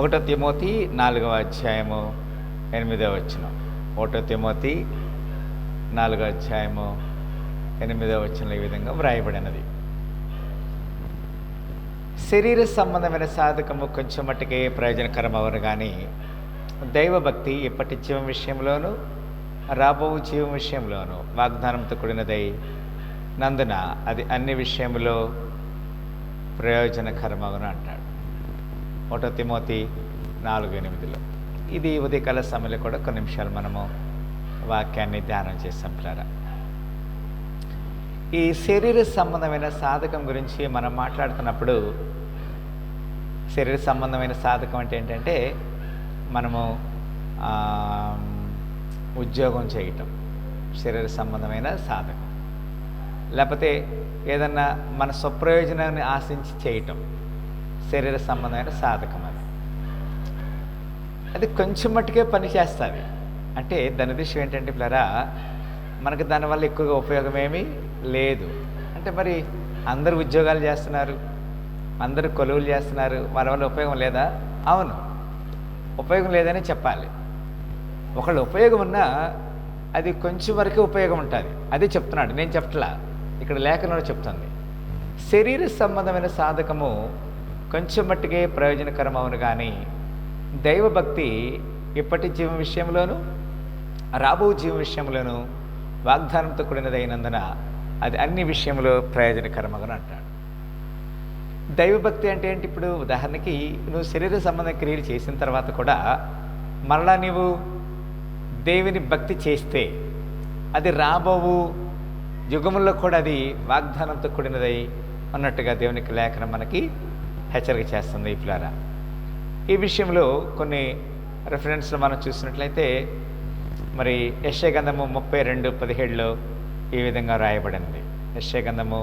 ఒకటో తిమోతి నాలుగవ అధ్యాయము ఎనిమిదవ వచ్చిన ఒకటో తిమోతి నాలుగో అధ్యాయము ఎనిమిదవ వచ్చిన ఈ విధంగా వ్రాయబడినది. శరీర సంబంధమైన సాధకము కొంచెం మట్టుకే ప్రయోజనకరం అవరు కానీ దైవభక్తి ఇప్పటి జీవం విషయంలోనూ రాబో జీవం విషయంలోనూ వాగ్దానంతో కూడినదై నందున అది అన్ని విషయంలో ప్రయోజనకరమగును అంటాడు. ఒకటో తిమోతి నాలుగు ఎనిమిదిలో. ఇది ఉదయకాల సమయంలో కూడా కొన్ని నిమిషాలు మనము వాక్యాన్ని ధ్యానం చేసాం పిల్లరా. ఈ శరీర సంబంధమైన సాధకం గురించి మనం మాట్లాడుతున్నప్పుడు శరీర సంబంధమైన సాధకం అంటే ఏంటంటే మనము ఉద్యోగం చేయటం శరీర సంబంధమైన సాధకం. లేకపోతే ఏదన్నా మన స్వప్రయోజనాన్ని ఆశించి చేయటం. శరీర సంబంధమైన సాధకం అది అది కొంచెం మట్టుకే పని చేస్తుంది. అంటే దాని ఉద్దేశం ఏంటంటే పిల్లరా మనకు దానివల్ల ఎక్కువగా ఉపయోగం ఏమీ లేదు. అంటే మరి అందరూ ఉద్యోగాలు చేస్తున్నారు అందరూ కొలువులు చేస్తున్నారు వారి వల్ల ఉపయోగం లేదా? అవును. ఉపయోగం లేదని చెప్పాలి. ఒకళ్ళు ఉపయోగం ఉన్నా అది కొంచెం వరకే ఉపయోగం ఉంటుంది. అదే చెప్తున్నాడు. నేను చెప్పట్లా. ఇక్కడ లేఖనంలో చెప్తుంది. శరీర సంబంధమైన సాధకము కొంచెం మట్టుకే ప్రయోజనకరం అవును కానీ దైవభక్తి ఇప్పటి జీవం విషయంలోనూ రాబో జీవం విషయంలోనూ వాగ్దానంతో కూడినదైనందున అది అన్ని విషయంలో ప్రయోజనకరమగను అంటాడు. దైవభక్తి అంటే ఏంటి ఇప్పుడు? ఉదాహరణకి నువ్వు శరీర సంబంధ క్రియలు చేసిన తర్వాత కూడా మరలా నీవు దేవుని భక్తి చేస్తే అది రాబోవు యుగముల్లో కూడా అది వాగ్దానంతో కూడినదై అన్నట్టుగా దేవునికి లేఖనం మనకి హెచ్చరిక చేస్తుంది ఈ పిల్లారా. ఈ విషయంలో కొన్ని రెఫరెన్స్లు మనం చూసినట్లయితే మరి యశ్యగంధము ముప్పై రెండు పదిహేడులో ఈ విధంగా రాయబడింది. యశ్యగంధము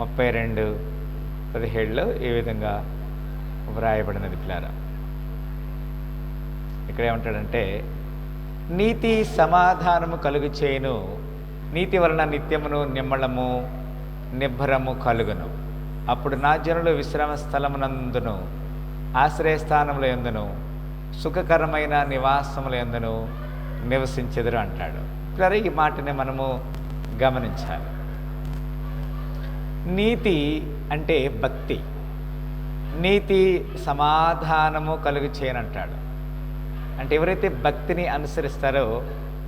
ముప్పై రెండు పదిహేడులో ఈ విధంగా వ్రాయబడినది పిల్లారా. ఇక్కడ ఏమంటాడంటే నీతి సమాధానము కలుగు చేయను నీతి వలన నిత్యమును నిమ్మళము నిబ్బరము కలుగును. అప్పుడు నా జనులు విశ్రామ స్థలమునందును ఆశ్రయస్థానముల ఎందును సుఖకరమైన నివాసముల ఎందును నివసించెదరు అంటాడు. సరే ఈ మాటని మనము గమనించాలి. నీతి అంటే భక్తి. నీతి సమాధానము కలుగు చేయనంటాడు. అంటే ఎవరైతే భక్తిని అనుసరిస్తారో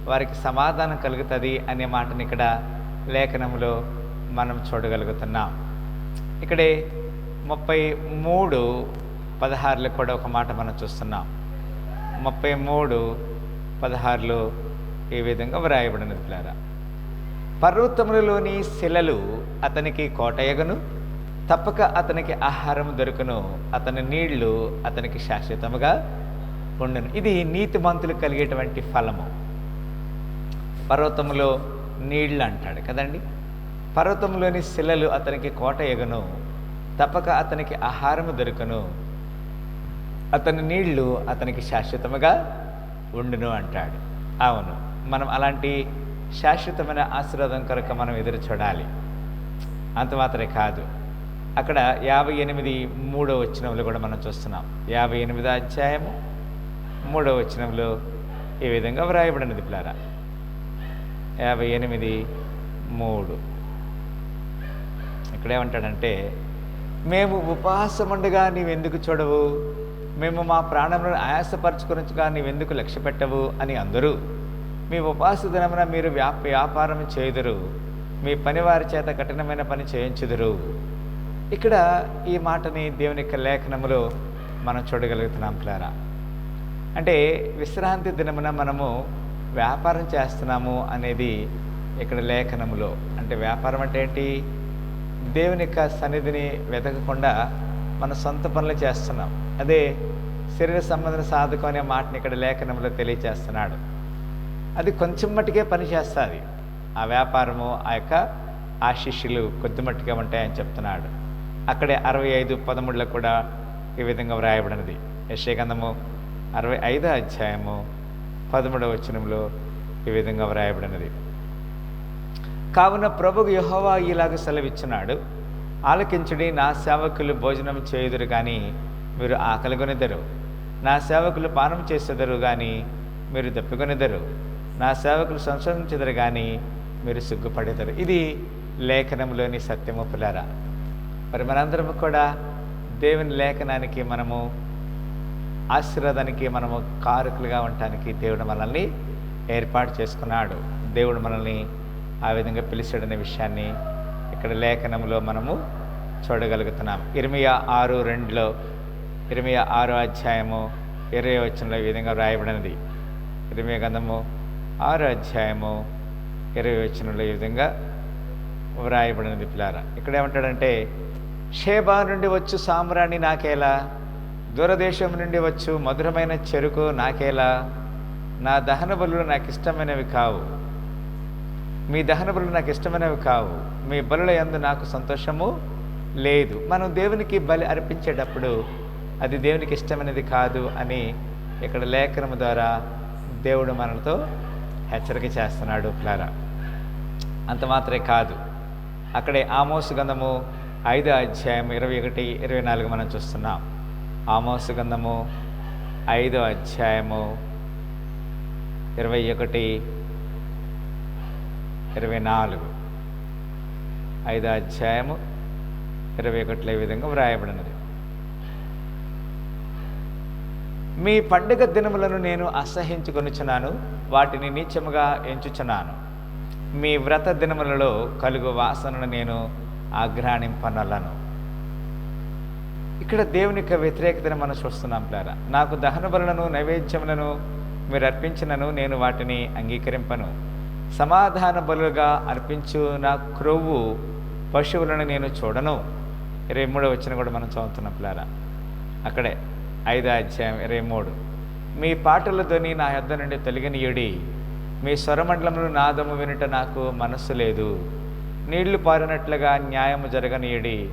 వారికి సమాధానం కలుగుతుంది అనే మాటని ఇక్కడ లేఖనంలో మనం చూడగలుగుతున్నాం. ఇక్కడే ముప్పై మూడు పదహారులో కూడా ఒక మాట మనం చూస్తున్నాం. ముప్పై మూడు పదహారులో ఈ విధంగా వ్రాయబడినది పిల్లారా? పర్వతములలోని శిలలు అతనికి కోటయగను తప్పక అతనికి ఆహారం దొరుకును అతని నీళ్ళు అతనికి శాశ్వతముగా ఉండును. ఇది నీతిమంతులు కలిగేటువంటి ఫలము. పర్వతములో నీళ్ళు అంటాడు కదండి? పర్వతంలోని శిలలు అతనికి కోట ఎగను. తప్పక అతనికి ఆహారము దొరకను. అతని నీళ్ళు అతనికి శాశ్వతముగా ఉండును అంటాడు. అవును మనం అలాంటి శాశ్వతమైన ఆశీర్వాదం కొరకు మనం ఎదురు చూడాలి. అంత మాత్రమే కాదు అక్కడ యాభై ఎనిమిది మూడో వచ్చినంలో కూడా మనం చూస్తున్నాం. యాభై ఎనిమిదో అధ్యాయము మూడో వచనంలో ఈ విధంగా వ్రాయబడినది పిల్లారా. యాభై ఎనిమిది మూడు. ఇక్కడేమంటాడంటే మేము మేము ఉపవాసముండగా నీవెందుకు చూడవు? మేము మా ప్రాణములను ఆయాసపరచుకొనగా నీవెందుకు లక్ష్య పెట్టవు? అని అందరూ మీ ఉపాస దినమున మీరు వ్యాప వ్యాపారం చేయుదురు. మీ పనివారి చేత కఠినమైన పని చేయించుదురు. ఇక్కడ ఈ మాటని దేవుని యొక్క లేఖనములో మనం చూడగలుగుతున్నాం క్లారా అంటే విశ్రాంతి దినమున మనము వ్యాపారం చేస్తున్నాము అనేది ఇక్కడ లేఖనములో. అంటే వ్యాపారం అంటే ఏంటి? దేవుని యొక్క సన్నిధిని వెతకకుండా మన సొంత పనులు చేస్తున్నాం. అదే శరీర సంబంధం సాధకం అనే మాటని ఇక్కడ లేఖనంలో తెలియచేస్తున్నాడు. అది కొంచెం మట్టుకే పని చేస్తుంది. ఆ వ్యాపారము ఆ యొక్క ఆ శిష్యులు కొద్ది మట్టుకే ఉంటాయని చెప్తున్నాడు. అక్కడే అరవై ఐదు పదమూడులో కూడా ఈ విధంగా వ్రాయబడినది. యశగంధము అరవై ఐదో అధ్యాయము పదమూడవ వచనంలో ఈ విధంగా వ్రాయబడినది. కావున ప్రభుకు యహోవా ఇలాగ సెలవిచ్చినాడు ఆలకించుడి నా సేవకులు భోజనం చేయుదురు కానీ మీరు ఆకలిగొనిద్దరు నా సేవకులు పానం చేసేదరు కానీ మీరు దప్పికొనిదరు నా సేవకులు సంశోధించెదరు కానీ మీరు సిగ్గుపడేదరు. ఇది లేఖనంలోని సత్యము పిల్లరా. మరి మనందరము కూడా దేవుని లేఖనానికి మనము ఆశీర్వాదానికి మనము కారకులుగా ఉండటానికి దేవుడు మనల్ని ఏర్పాటు చేసుకున్నాడు. దేవుడు మనల్ని ఆ విధంగా పిలిచాడనే విషయాన్ని ఇక్కడ లేఖనంలో మనము చూడగలుగుతున్నాం. ఇరవై ఆరు రెండులో ఇరవై ఆరో అధ్యాయము ఇరవై వచనంలో ఈ విధంగా వ్రాయబడినది. ఇరవై గంధము ఆరో అధ్యాయము ఇరవై వచనంలో ఈ విధంగా వ్రాయబడినది పిల్లారా. ఇక్కడ ఏమంటాడంటే షేబా నుండి వచ్చు సామ్రాణి నాకేలా? దూరదేశం నుండి వచ్చు మధురమైన చెరుకు నాకేలా? నా దహన బలు నాకు ఇష్టమైనవి కావు. మీ దహన బలు నాకు ఇష్టమైనవి కావు. మీ బలుల ఎందు నాకు సంతోషము లేదు. మనం దేవునికి బలి అర్పించేటప్పుడు అది దేవునికి ఇష్టమైనది కాదు అని ఇక్కడ లేఖనము ద్వారా దేవుడు మనతో హెచ్చరిక చేస్తున్నాడు క్లారా అంత మాత్రమే కాదు. అక్కడే ఆమోసు గంధము ఐదో అధ్యాయం ఇరవై ఒకటి ఇరవై నాలుగు మనం చూస్తున్నాం. ఆమోసు గంధము ఐదో అధ్యాయము ఇరవై ఒకటి ఇరవై నాలుగు. ఐదో అధ్యాయము ఇరవై ఒకటిలో ఈ విధంగా వ్రాయబడినది. మీ పండుగ దినములను నేను అసహించుకొనుచున్నాను వాటిని నీచముగా ఎంచుచున్నాను. మీ వ్రత దినములలో కలుగు వాసనను నేను ఆగ్రహింపనలను. ఇక్కడ దేవుని యొక్క వ్యతిరేకతను మనం చూస్తున్నాం ప్లారా. నాకు దహన బలులను నైవేద్యములను మీరు అర్పించినను నేను వాటిని అంగీకరింపను. సమాధాన బలుగా అర్పించు నా క్రొవ్వు పశువులను నేను చూడను. ఇరవై మూడో వచ్చిన కూడా మనం చదువుతున్నాం పిల్లారా? అక్కడే ఐదో అధ్యాయం ఇరవై మూడు. మీ పాటల ధ్వని నా యొద్ద నుండి తొలగినయుడి. మీ స్వరమండలంలో నాదము వినుట నాకు మనస్సు లేదు. నీళ్ళు పారినట్లుగా న్యాయము జరగనీయుడి.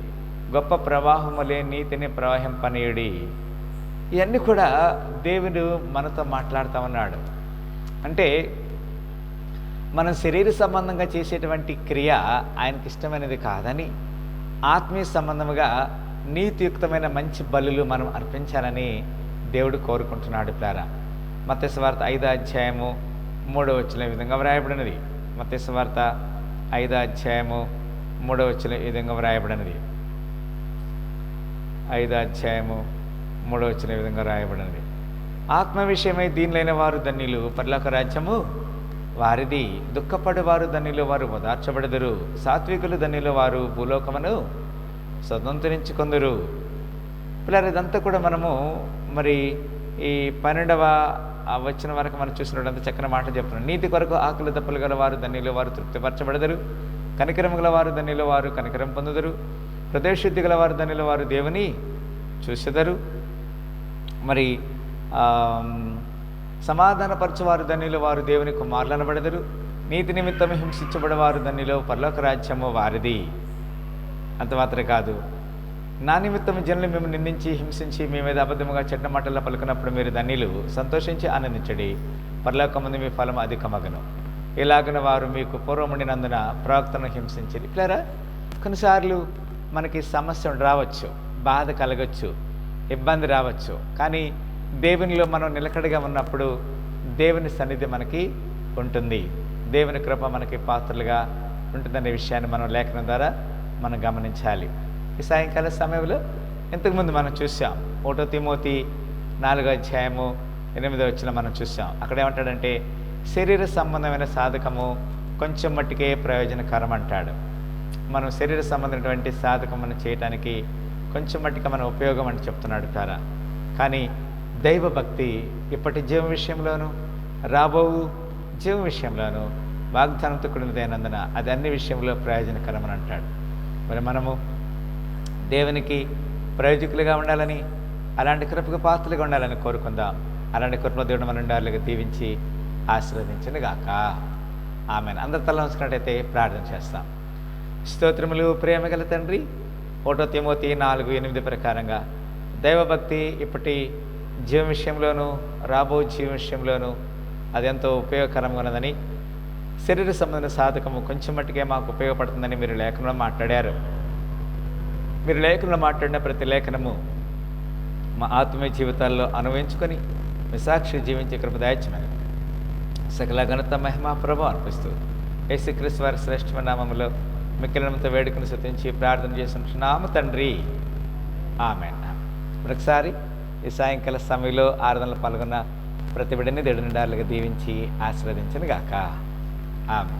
గొప్ప ప్రవాహములే నీతిని ప్రవహింపనీయుడి. ఇవన్నీ కూడా దేవుడు మనతో మాట్లాడుతూ ఉన్నాడు. అంటే మనం శరీర సంబంధంగా చేసేటువంటి క్రియ ఆయనకి ఇష్టమైనది కాదని ఆత్మీయ సంబంధముగా నీతియుక్తమైన మంచి బలులు మనం అర్పించాలని దేవుడు కోరుకుంటున్నాడు ప్లారా. మత్స్యవార్త ఐదో అధ్యాయము మూడో వచ్చిన విధంగా వ్రాయబడినది. మత్స్యవార్త ఐదో అధ్యాయము మూడో వచ్చిన విధంగా వ్రాయబడినది. ఐదో అధ్యాయము మూడో వచ్చిన విధంగా రాయబడినది ఆత్మ విషయమై దీనిలైన వారు ధన్యులు. పర్లోక రాజ్యము వారిది దుఃఖపడేవారు వారు వారు ఓదార్చబడదురు. సాత్వికులు ధనిలో వారు భూలోకమును స్వతంత్రించుకుందరు. పిల్లలు ఇదంతా కూడా మనము మరి ఈ పన్నెండవ వచ్చిన వరకు మనం చూసినటువంటి చక్కని మాట చెప్తున్నాం. నీతి కొరకు ఆకులు దప్పులు గల వారు ధన్యులు వారు తృప్తిపరచబడదరు. కనికరం గల వారు ధన్యులు వారు కనికరం పొందుదరు. హృదయశుద్ధి గల వారు ధన్యుల వారు దేవుని చూసెదరు. మరి సమాధానపరచువారు ధన్యులు వారు దేవుని కుమారులను పడదరు నీతి నిమిత్తం హింసించబడవారు ధన్యులు పర్లోక రాజ్యము వారిది. అంతమాత్రమే కాదు నా నిమిత్తం జనులు మేము నిందించి హింసించి మీ మీద అబద్ధముగా చెడ్డ మాటల్లో పలుకున్నప్పుడు మీరు ధన్యులు సంతోషించి ఆనందించడి పర్లోకమంది మీ ఫలం అధికమగను. ఇలాగిన వారు మీకు పూర్వముడినందున ప్రవక్తను హింసించి ఇట్లారా కొన్నిసార్లు మనకి సమస్య రావచ్చు బాధ కలగచ్చు ఇబ్బంది రావచ్చు. కానీ దేవునిలో మనం నిలకడగా ఉన్నప్పుడు దేవుని సన్నిధి మనకి ఉంటుంది. దేవుని కృప మనకి పాత్రలుగా ఉంటుందనే విషయాన్ని మనం లేఖనం ద్వారా మనం గమనించాలి. ఈ సాయంకాల సమయంలో ఇంతకుముందు మనం చూసాం. ఒకటో తిమోతి నాలుగో అధ్యాయము ఎనిమిదో వచ్చిన మనం చూసాం. అక్కడ ఏమంటాడంటే శరీర సంబంధమైన సాధకము కొంచెం మట్టుకే ప్రయోజనకరం అంటాడు. మనం శరీర సంబంధమైనటువంటి సాధకం చేయటానికి కొంచెం మట్టుగా మన ఉపయోగం అని చెప్తున్నాడు తారా. కానీ దైవభక్తి ఇప్పటి జీవం విషయంలోనూ రాబో జీవం విషయంలోనూ వాగ్దానంతో కూడినదైనందున అది అన్ని విషయంలో ప్రయోజనకరమని అంటాడు. మరి మనము దేవునికి ప్రయోజకులుగా ఉండాలని అలాంటి కృపకు పాత్రలుగా ఉండాలని కోరుకుందాం. అలాంటి కృప దేవుడు మన ఉండాలిగా దీవించి ఆశీర్వదించను గాక. ఆమె అందరి తల ఉంచుకున్నట్టయితే ప్రార్థన చేస్తాం. స్తోత్రములు ప్రేమగల తండ్రి ఒకటో తిమోతి నాలుగు ఎనిమిది ప్రకారంగా దైవభక్తి ఇప్పటి జీవం విషయంలోనూ రాబో జీవం విషయంలోనూ అది ఎంతో ఉపయోగకరంగా ఉన్నదని శరీర సంబంధ సాధకము కొంచెం మట్టుకే మాకు ఉపయోగపడుతుందని మీరు లేఖనంలో మాట్లాడారు. మీరు లేఖనంలో మాట్లాడిన ప్రతి లేఖనము మా ఆత్మీయ జీవితాల్లో అనుభవించుకొని మీ సాక్షి జీవించే కృప దయచమని సకల ఘనత మహిమా ప్రభు అనిపిస్తూ యేసుక్రీస్తు వారి శ్రేష్టమైన నామంలో మిక్కిలినంత వేడుకను శృతించి ప్రార్థన చేస్తున్నాము తండ్రి. ఆమె మరొకసారి ఈ సాయంకాల సమయంలో ఆరాధనలో పాల్గొన్న ప్రతి బిడ్డని దేవుడి నిండాలుగా దీవించి ఆశీర్వదించను గాక ఆమె